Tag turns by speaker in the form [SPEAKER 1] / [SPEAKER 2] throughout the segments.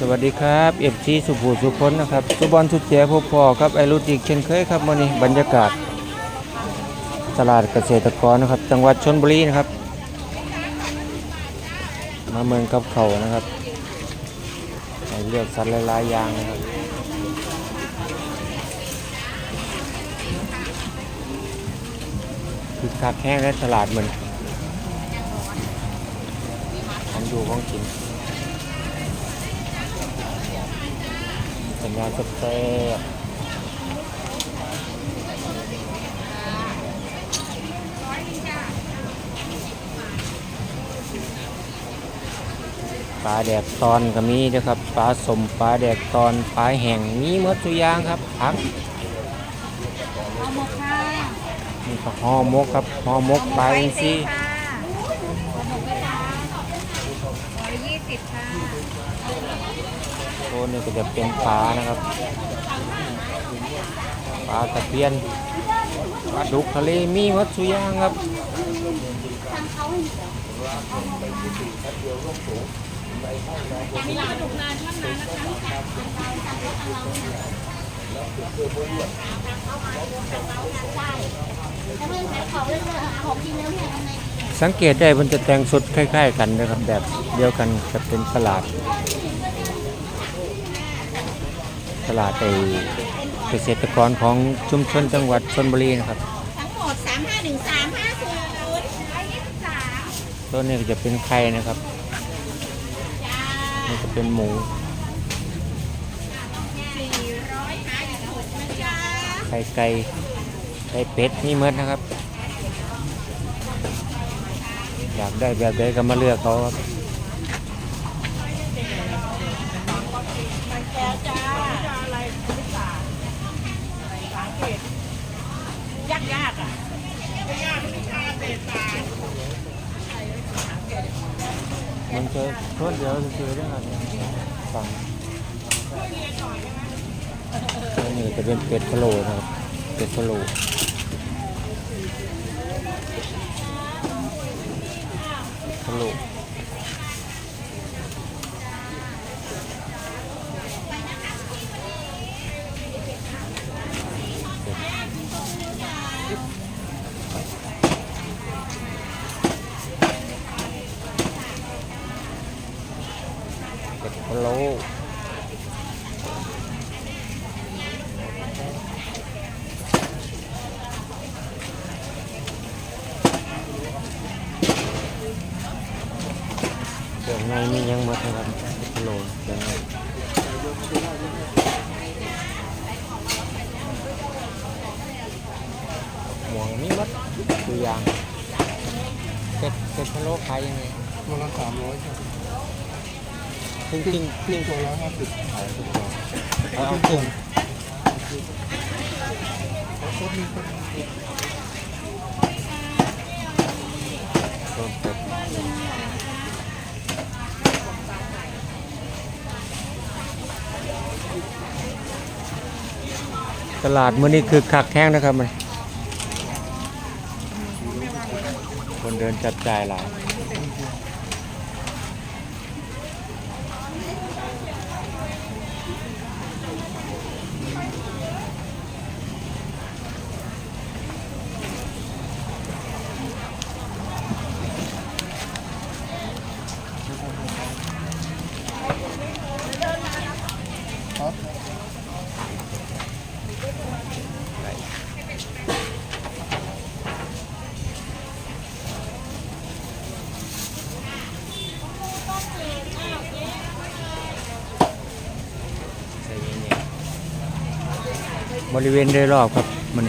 [SPEAKER 1] สวัสดีครับเอฟซีสุภูสุพนนะครับสุบอลสุดแจ๋พบพอครับไอรุดอีกเช่นเคยครับวันนี้บรรยากาศ ตลาดเกษตรกรนะครับ จังหวัดชนบุรีนะครับ มาเมืองกับเขานะครับเลือกสัตว์หลายๆอย่างนะครับคือคักแห้งและตลาดเหมือนของอยู่ของกิน สัญญาณสเปรย์ปลาแดกตอนก็มีนะครับปลาสมปลาแดกตอนปลาแห้งมีหมดทุกอย่างครับผัก
[SPEAKER 2] เอาหมกค่ะ
[SPEAKER 1] นี่ก็ห่อหมกครับห่อหมกปลาอินทรี
[SPEAKER 2] ค่ะเอาหมกไหมคะร้อยยี่สิบค่ะ
[SPEAKER 1] โซ นนี้ก็จะเป็นปลานะครับปลาตะเพียนปลาดุกทะเลมีหมดทุย่างครับสังเกตได้มันจะแต่งสุดคล้าย ๆ กันนะครับแบบเดียวกันจะเป็นตลาด ตลาดไอเกษตรกรของชุมชนจังหวัดชนบุรีนะครับ
[SPEAKER 2] ทั้งหมดสามห้าหนึ่งสามห้าศูนย์ร้อยยี่สิบสาม
[SPEAKER 1] ต้นนี้ก็จะเป็นไข่นะครับ
[SPEAKER 2] จ้า
[SPEAKER 1] นี่ก็เป็นหมู
[SPEAKER 2] สี่ร้อยห้าสิบหกนะจ๊ะ
[SPEAKER 1] ไข่ไก่ไข่เป็ดนี่เมดนะครับ อยากได้แบบใดก็มาเลือกเขาครับ
[SPEAKER 2] มันแก้วจ้าอะไรยากยากอะ
[SPEAKER 1] มัน จะต้นเดียวจะเจอได้ครับฝั่งอันนี้จะเป็นเป็ดพะโล้นะครับ เป็ดพะโล้พะโล้ เป็ดพะโล้เครื่องในมียังหมดนะครับเป็ดพะโล้เครื่องหมวงมีหมดตัวยางเป็ดเป็ดพะโล้ขายยังไง
[SPEAKER 3] ตัวละสามร้อยครับ
[SPEAKER 1] จ ริงจริง
[SPEAKER 3] ครึ่งตัวละห้าสิบขายตัว
[SPEAKER 1] เอาเอาถุง
[SPEAKER 3] โคตรมีคน
[SPEAKER 1] รวมเป็ดตลาดมื้อนี้คือคักแห้งนะครับมันคนเดินจับจ่ายหลายใส่เย็นๆ บริเวณโดยรอบครับมัน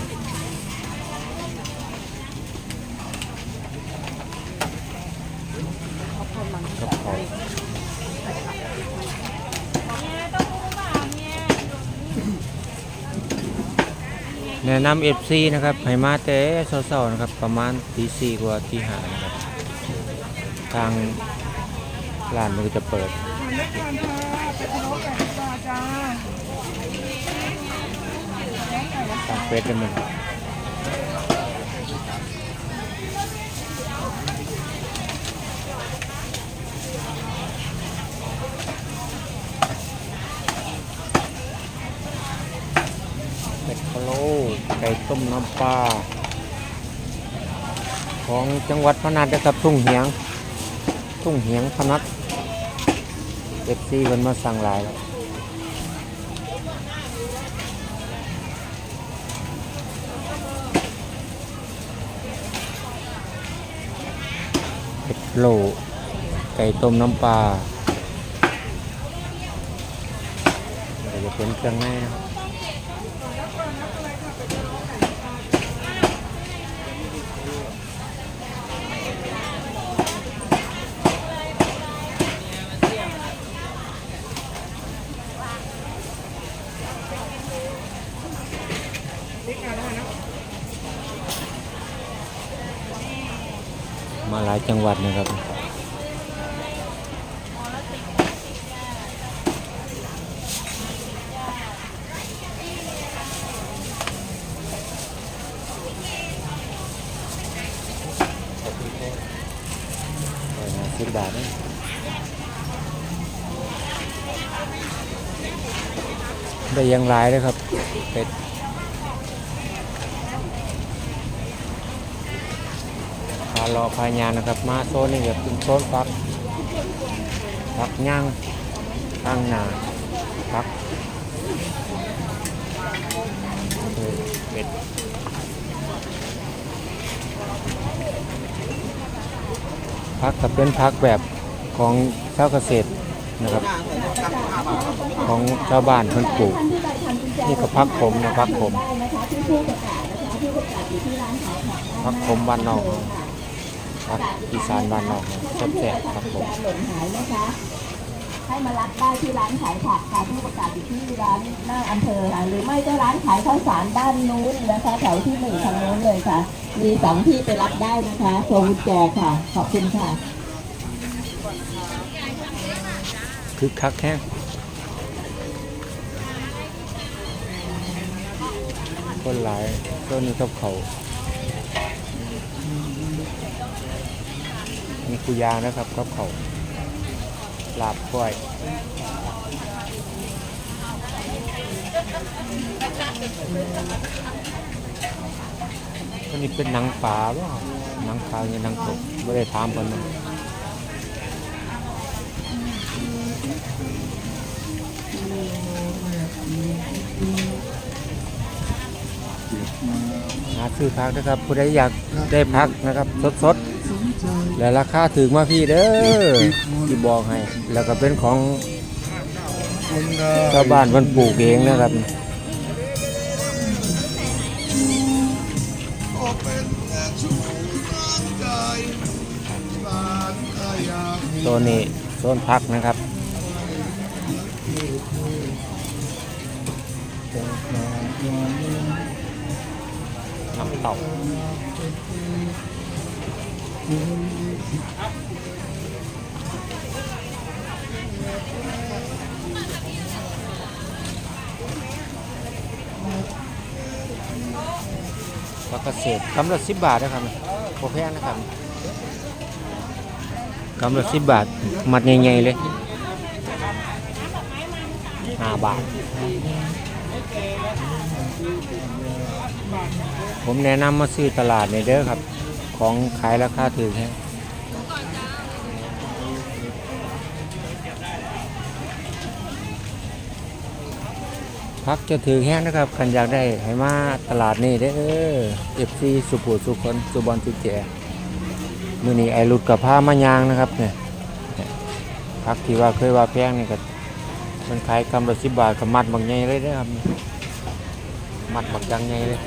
[SPEAKER 1] กับขาแนะนำเอฟซีนะครับให้มาแต่เช้าๆนะครับ ประมาณตีสี่กว่าตีห้านะครับ ทางร้านมันจะเปิด
[SPEAKER 3] เฟสกันหนึ่
[SPEAKER 1] งเป็ดพะโล้ไก่ต้มน้ำปลาของจังหวัดพนัดนะครับทุ่งเหียง ทุ่งเหียงพนัดเอฟซีมันมาสั่งหลายแล้ว เป็ดโลไก่ต้มน้ำปลาเดี๋ยวจะเป็นเครื่องในนะครับ มาหลายจังหวัดนะครับสิบบาทนะได้ยังหลายเลยครับเป็ด พา รอพายานนะครับ มาโซนนี่ก็เป็นโซนพักพักย่างข้างหนาพักเป็ดพักกับเป็นพักแบบของชาวเกษตรนะครับ ของชาวบ้านเพิ่นปลูกนี่ก็พักผมนะพักผมพักผมบ้านนอก พักอีสานบ้านนอกแซ่บๆครับผม
[SPEAKER 4] หล่นหายนะคะให้มารับได้ที่ร้านขายผักค่ะที่ประกาศอยู่ที่ร้านหน้าอำเภอค่ะหรือไม่ก็ร้านขายข้าวสารด้านนู้นนะคะแถวที่หนึ่งทางนู้นเลยค่ะ มีสองที่ไปรับได้นะคะโชว์กุญแจค่ะ ขอบคุณค่ะ
[SPEAKER 1] คึกคักแห้งคนหลายต้นนี้กับเขา มีคุยางนะครับกับเขาลาบก้อยอันนี้เป็นหนังปลาบ่หนังปลาเนี่ยหนังกบไม่ได้ถามคนนะหาซื้อพักนะครับผู้ใดอยากได้พักนะครับ สดๆ และราคาถึงมาพี่เด้อที่บอกให้ แล้วก็เป็นของชาวบ้านมันปลูกเองนะครับตัวนี้โซนพักนะครับน้ำเต่า ผักเกษตรกำลังสิบบาทนะครับโอเคนะครับกำลังสิบบาทมัดใหญ่ๆเลยห้าบาท ผมแนะนำมาซื้อตลาดในเด้อครับ ของขายราคาถูกแฮะพักจะถือแห้งนะครับคันอยากได้ให้มาตลาดนี่เด้อเอฟซีสุภูสุคนสุบอลสุแจมือนี้ไอรุดกับผ้ามายางนะครับเนี่ยพักที่ว่าเคยว่าแพงนี่ก็มันขายกำละสิบบาทกับมัดบางใหญ่เลยนะครับมัดบางจังใหญ่เลย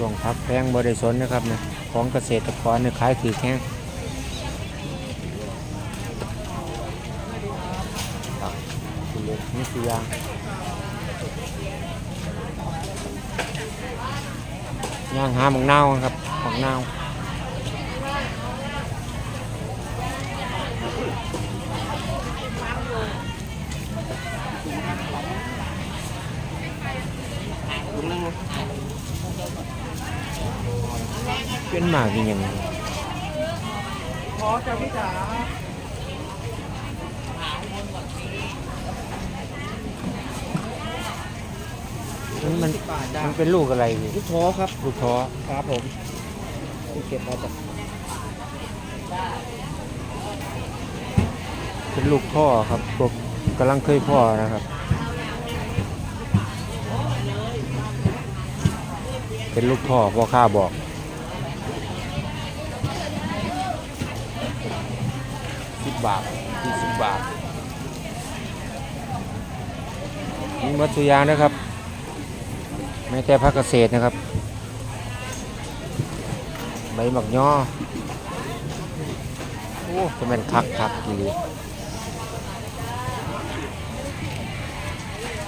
[SPEAKER 1] ช่วงพักแพงบริสนนะครับเนี่ยของเกษตรกรเนี่ยขายถือแข้งนี่คือยางย่างหาหมักนาวครับหมักนาว เป็นหมากอย่าง
[SPEAKER 3] ขอจ้าพี่จ๋า
[SPEAKER 1] มัน
[SPEAKER 3] มัน
[SPEAKER 1] มันเป็นลูกอะไร
[SPEAKER 3] ลูกท้อครับ
[SPEAKER 1] ลูกท้อ
[SPEAKER 3] ครับผมที่เก็บมาจาก
[SPEAKER 1] เป็นลูกพ่อครับพวกกำลังเคยพ่อนะครับ เป็นลูกพ่อพ่อข้าบอก สิบบาทยี่สิบบาทมีมัตสุยางนะครับ แม้แต่พักเกษตรนะครับ ใบหมักย่อโอ้จะเป็นคักคักกี่ลี